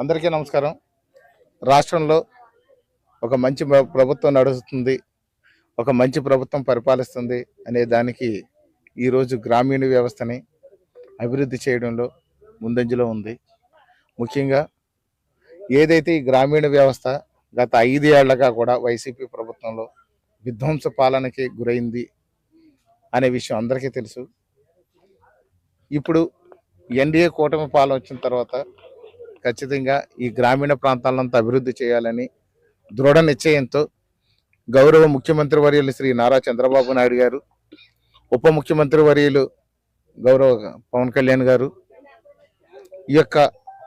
అందరికీ నమస్కారం. రాష్ట్రంలో ఒక మంచి ప్రభుత్వం నడుస్తుంది. ఒక మంచి ప్రభుత్వం పరిపాలిస్తుంది అనే దానికి ఈరోజు గ్రామీణ వ్యవస్థని అభివృద్ధి చేయడంలో ముందంజలో ఉంది. ముఖ్యంగా ఏదైతే ఈ గ్రామీణ వ్యవస్థ గత ఐదేళ్ళగా కూడా వైసీపీ ప్రభుత్వంలో విధ్వంస పాలనకి గురైంది అనే విషయం అందరికీ తెలుసు. ఇప్పుడు ఎన్డీఏ కూటమి పాలన వచ్చిన తర్వాత ఖచ్చితంగా ఈ గ్రామీణ ప్రాంతాలంతా అభివృద్ధి చేయాలని దృఢ నిశ్చయంతో గౌరవ ముఖ్యమంత్రి వర్యులు శ్రీ నారా చంద్రబాబు నాయుడు గారు ఉప ముఖ్యమంత్రి వర్యులు గౌరవ పవన్ కళ్యాణ్ గారు ఈ యొక్క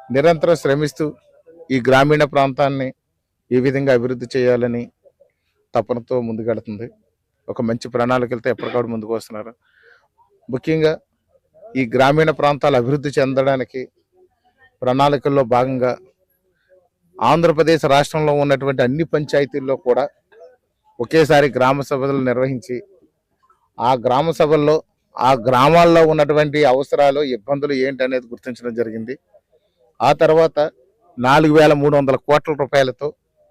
నిరంతరం శ్రమిస్తూ ఈ గ్రామీణ ప్రాంతాన్ని ఏ విధంగా అభివృద్ధి చేయాలని తపనతో ముందుకెడుతుంది ఒక మంచి ప్రణాళికలతో ఎప్పటికప్పుడు ముందుకు వస్తున్నారు. ముఖ్యంగా ఈ గ్రామీణ ప్రాంతాలు అభివృద్ధి చెందడానికి ప్రణాళికల్లో భాగంగా ఆంధ్రప్రదేశ్ రాష్ట్రంలో ఉన్నటువంటి అన్ని పంచాయతీల్లో కూడా ఒకేసారి గ్రామ సభలు నిర్వహించి ఆ గ్రామ సభల్లో ఆ గ్రామాల్లో ఉన్నటువంటి అవసరాలు ఇబ్బందులు ఏంటి అనేది గుర్తించడం జరిగింది. ఆ తర్వాత నాలుగు వేల మూడు వందల కోట్ల రూపాయలతో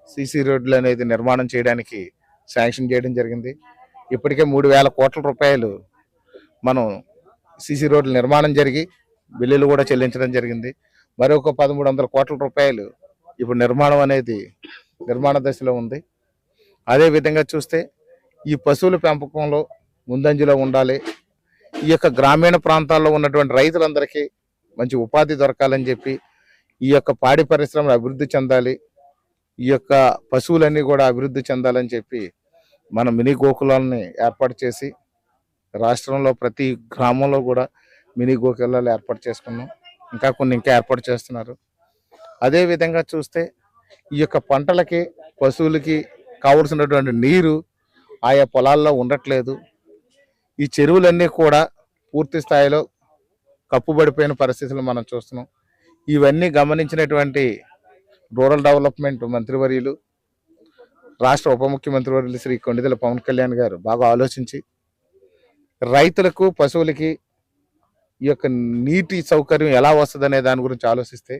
సిసి రోడ్లు అనేది నిర్మాణం చేయడానికి శాంక్షన్ చేయడం జరిగింది. ఇప్పటికే మూడు వేల కోట్ల రూపాయలు మనం సిసి రోడ్లు నిర్మాణం జరిగి బిల్లులు కూడా చెల్లించడం జరిగింది. మరొక పదమూడు వందల కోట్ల రూపాయలు ఇప్పుడు నిర్మాణం అనేది నిర్మాణ దశలో ఉంది. అదే విధంగా చూస్తే ఈ పశువుల పెంపకంలో ముందంజలో ఉండాలి. ఈ యొక్క గ్రామీణ ప్రాంతాల్లో ఉన్నటువంటి రైతులందరికీ మంచి ఉపాధి దొరకాలని చెప్పి ఈ యొక్క పాడి పరిశ్రమలు అభివృద్ధి చెందాలి. ఈ యొక్క పశువులన్నీ కూడా అభివృద్ధి చెందాలని చెప్పి మన మినీ గోకులాలని ఏర్పాటు చేసి రాష్ట్రంలో ప్రతి గ్రామంలో కూడా మినీ గోకులాలు ఏర్పాటు చేసుకున్నాం. ఇంకా కొన్ని ఇంకా ఏర్పాటు చేస్తున్నారు. అదేవిధంగా చూస్తే ఈ యొక్క పంటలకి పశువులకి కావలసినటువంటి నీరు ఆయా పొలాల్లో ఉండట్లేదు. ఈ చెరువులన్నీ కూడా పూర్తి స్థాయిలో కప్పుబడిపోయిన పరిస్థితులు మనం చూస్తున్నాం. ఇవన్నీ గమనించినటువంటి రూరల్ డెవలప్మెంట్ మంత్రివర్యులు రాష్ట్ర ఉప ముఖ్యమంత్రి వర్యులు శ్రీ కొండిదల పవన్ కళ్యాణ్ గారు బాగా ఆలోచించి రైతులకు పశువులకి ఈ యొక్క నీటి సౌకర్యం ఎలా వస్తుంది అనే దాని గురించి ఆలోచిస్తే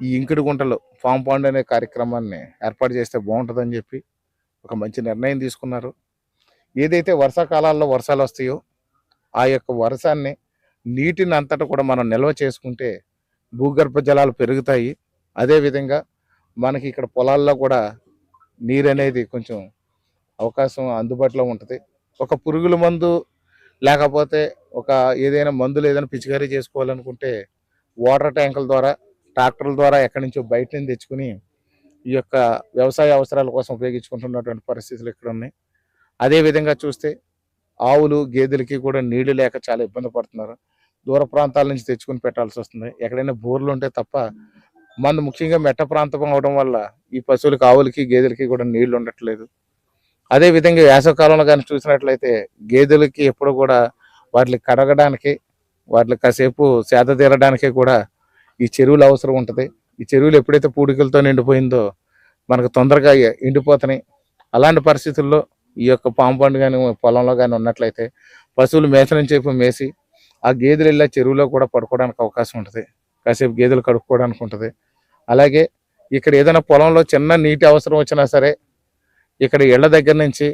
ఈ ఇంకుడు గుంటలు ఫామ్ పాండ్ అనే కార్యక్రమాన్ని ఏర్పాటు చేస్తే బాగుంటుందని చెప్పి ఒక మంచి నిర్ణయం తీసుకున్నారు. ఏదైతే వర్షాకాలాల్లో వర్షాలు వస్తాయో ఆ యొక్క వర్షాన్ని నీటిని అంతటా కూడా మనం నిల్వ చేసుకుంటే భూగర్భ జలాలు పెరుగుతాయి. అదేవిధంగా మనకి ఇక్కడ పొలాల్లో కూడా నీరు అనేది కొంచెం అవకాశం అందుబాటులో ఉంటుంది. ఒక పురుగుల మందు లేకపోతే ఒక ఏదైనా మందులు ఏదైనా పిచికారీ చేసుకోవాలనుకుంటే వాటర్ ట్యాంకుల ద్వారా ట్రాక్టర్ల ద్వారా ఎక్కడి నుంచో బయట నుంచి తెచ్చుకుని ఈ యొక్క వ్యవసాయ అవసరాల కోసం ఉపయోగించుకుంటున్నటువంటి పరిస్థితులు ఇక్కడ ఉన్నాయి. అదే విధంగా చూస్తే ఆవులు గేదెలకి కూడా నీళ్ళు లేక చాలా ఇబ్బంది పడుతున్నారు. దూర ప్రాంతాల నుంచి తెచ్చుకుని పెట్టాల్సి వస్తుంది. ఎక్కడైనా బోర్లు ఉంటే తప్ప మన ముఖ్యంగా మెట్ట ప్రాంతం అవడం వల్ల ఈ పశువులకి ఆవులకి గేదెలకి కూడా నీళ్ళు ఉండట్లేదు. అదే విధంగా వేసవకాలంలో కానీ చూసినట్లయితే గేదెలకి ఎప్పుడు కూడా వాటిని కడగడానికి వాటిని కాసేపు సేద తీరడానికి కూడా ఈ చెరువులు అవసరం ఉంటుంది. ఈ చెరువులు ఎప్పుడైతే పూడికలతో నిండిపోయిందో మనకు తొందరగా ఎండిపోతున్నాయి అలాంటి పరిస్థితుల్లో ఈ యొక్క పాంపండు కానీ పొలంలో కానీ ఉన్నట్లయితే పశువులు మేసనం చేపు మేసి ఆ గేదెలు వెళ్ళే చెరువులో కూడా పడుకోవడానికి అవకాశం ఉంటుంది. కాసేపు గేదెలు కడుక్కోవడానికి ఉంటుంది. అలాగే ఇక్కడ ఏదైనా పొలంలో చిన్న నీటి అవసరం వచ్చినా సరే ఇక్కడ ఇళ్ళ దగ్గర నుంచి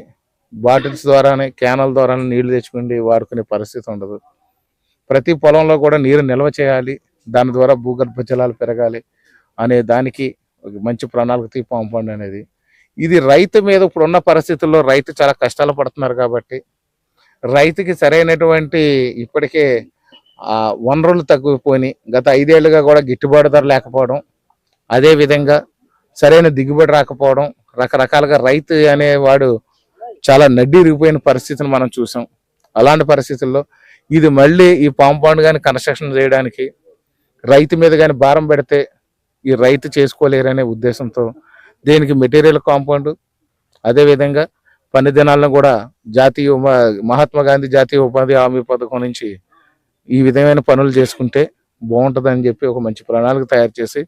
బాటిల్స్ ద్వారానే క్యానల్ ద్వారానే నీళ్ళు తెచ్చుకుని వాడుకునే పరిస్థితి ఉండదు. ప్రతి పొలంలో కూడా నీరు నిల్వ చేయాలి దాని ద్వారా భూగర్భ జలాలు పెరగాలి అనే దానికి ఒక మంచి ప్రణాళిక పంపండి అనేది. ఇది రైతు మీద ఇప్పుడున్న పరిస్థితుల్లో రైతు చాలా కష్టాలు పడుతున్నారు కాబట్టి రైతుకి సరైనటువంటి ఇప్పటికే వనరులు తగ్గిపోయి గత ఐదేళ్ళుగా కూడా గిట్టుబాటు ధర లేకపోవడం అదే విధంగా సరైన దిగుబడి రాకపోవడం రకరకాలుగా రైతు అనేవాడు చాలా నడ్డి ఇరిగిపోయిన పరిస్థితిని మనం చూసాం. అలాంటి పరిస్థితుల్లో ఇది మళ్ళీ ఈ కాంపౌండ్ కానీ కన్స్ట్రక్షన్ చేయడానికి రైతు మీద కానీ భారం పెడితే ఈ రైతు చేసుకోలేరనే ఉద్దేశంతో దీనికి మెటీరియల్ కాంపౌండ్ అదేవిధంగా పని దినాలను కూడా జాతీయ మహాత్మా గాంధీ జాతీయ ఉపాధి హామీ పథకం నుంచి ఈ విధమైన పనులు చేసుకుంటే బాగుంటుందని చెప్పి ఒక మంచి ప్రణాళిక తయారు చేసి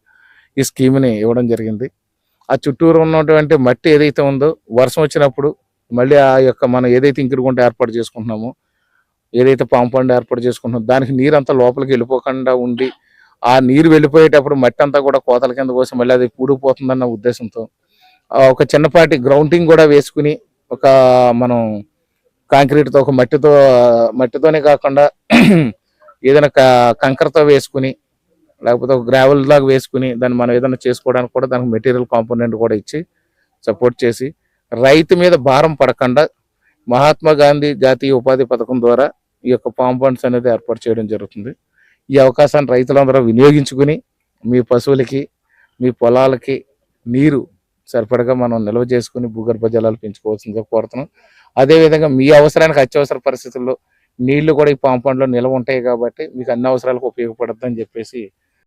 ఈ స్కీమ్ని ఇవ్వడం జరిగింది. ఆ చుట్టూరు ఉన్నటువంటి మట్టి ఏదైతే ఉందో వర్షం వచ్చినప్పుడు మళ్ళీ ఆ యొక్క మనం ఏదైతే ఇంకిరుగుంట ఏర్పాటు చేసుకుంటున్నామో ఏదైతే పాంపండ్ ఏర్పాటు చేసుకుంటున్నామో దానికి నీరు అంతా లోపలికి వెళ్ళిపోకుండా ఉండి ఆ నీరు వెళ్ళిపోయేటప్పుడు మట్టి అంతా కూడా కోతల కింద కోసం మళ్ళీ అది పూడిపోతుందన్న ఉద్దేశంతో ఒక చిన్నపాటి గ్రౌండింగ్ కూడా వేసుకుని ఒక మనం కాంక్రీట్తో ఒక మట్టితో మట్టితోనే కాకుండా ఏదైనా క- కంకరతో వేసుకుని లేకపోతే ఒక గ్రావెల్ లాగా వేసుకుని దాన్ని మనం ఏదైనా చేసుకోవడానికి కూడా దానికి మెటీరియల్ కాంపోనెంట్ కూడా ఇచ్చి సపోర్ట్ చేసి రైతు మీద భారం పడకుండా మహాత్మా గాంధీ జాతీయ ఉపాధి పథకం ద్వారా ఈ యొక్క కాంపౌండ్స్ అనేది ఏర్పాటు చేయడం జరుగుతుంది. ఈ అవకాశాన్ని రైతులందరూ వినియోగించుకుని మీ పశువులకి మీ పొలాలకి నీరు సరిపడగా మనం నిల్వ చేసుకుని భూగర్భ జలాలు పెంచుకోవాల్సిందిగా కోరుతున్నాం. అదేవిధంగా మీ అవసరానికి అత్యవసర పరిస్థితుల్లో నీళ్ళు కూడా ఈ కాంపౌండ్లో నిల్వ ఉంటాయి కాబట్టి మీకు అన్ని అవసరాలకు ఉపయోగపడుతుందని చెప్పేసి